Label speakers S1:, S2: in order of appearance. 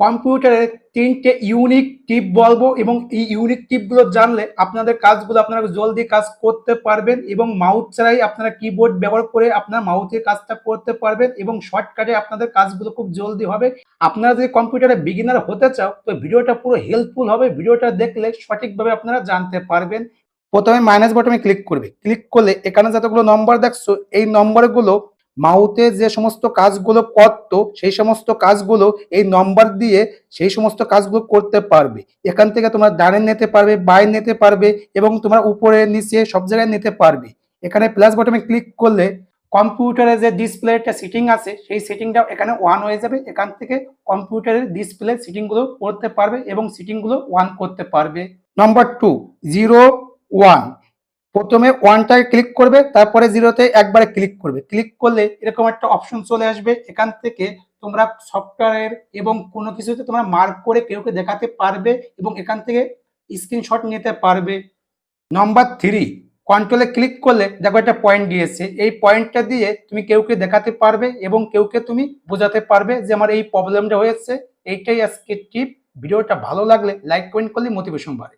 S1: কম্পিউটারের তিনটে ইউনিক টিপ বলব এবং এই ইউনিক টিপগুলো জানলে আপনাদের কাজগুলো আপনারা জলদি কাজ করতে পারবেন এবং মাউথ ছাড়াই আপনারা কিবোর্ড ব্যবহার করে আপনার মাউথের কাজটা করতে পারবেন এবং শর্টকাটে আপনাদের কাজগুলো খুব জলদি হবে। আপনারা যদি কম্পিউটারে বিগিনার হতে চাও, তো ভিডিওটা পুরো হেল্পফুল হবে। ভিডিওটা দেখলে সঠিকভাবে আপনারা জানতে পারবেন। প্রথমে মাইনাস বটনে ক্লিক করবে। ক্লিক করলে এখানে যতগুলো নম্বর দেখছ, এই নম্বরগুলো মাউথে যে সমস্ত কাজগুলো করতো, সেই সমস্ত কাজগুলো এই নম্বর দিয়ে সেই সমস্ত কাজগুলো করতে পারবে। এখান থেকে তোমরা ডানে নিতে পারবে বাই নিতে পারবে এবং তোমরা উপরে, নিচে সব জায়গায় নিতে পারবে। এখানে প্লাস বটমে ক্লিক করলে কম্পিউটারে যে ডিসপ্লেটা সেটিং আছে, সেই সেটিংটাও এখানে ওয়ান হয়ে যাবে। এখান থেকে কম্পিউটারের ডিসপ্লে সেটিংগুলো করতে পারবে এবং সেটিংগুলো ওয়ান করতে পারবে। নম্বর টু জিরো ওয়ান প্রথমে ওয়ানটায় ক্লিক করবে, তারপরে জিরোতে একবারে ক্লিক করবে। ক্লিক করলে এরকম একটা অপশন চলে আসবে, এখান থেকে তোমরা সফটওয়্যারের এবং কোনো কিছুতে তোমরা মার্ক করে কেউকে দেখাতে পারবে এবং এখান থেকে স্ক্রিনশট নিতে পারবে। নাম্বার থ্রি কন্ট্রোলে ক্লিক করলে দেখো একটা পয়েন্ট দিয়েছে। এই পয়েন্টটা দিয়ে তুমি কেউকে দেখাতে পারবে এবং কেউকে তুমি বোঝাতে পারবে যে আমার এই প্রবলেমটা হয়েছে। এইটাই আজকে টিপ ভিডিওটা ভালো লাগলে লাইক কমেন্ট করলে মোটিভেশন বাড়ে।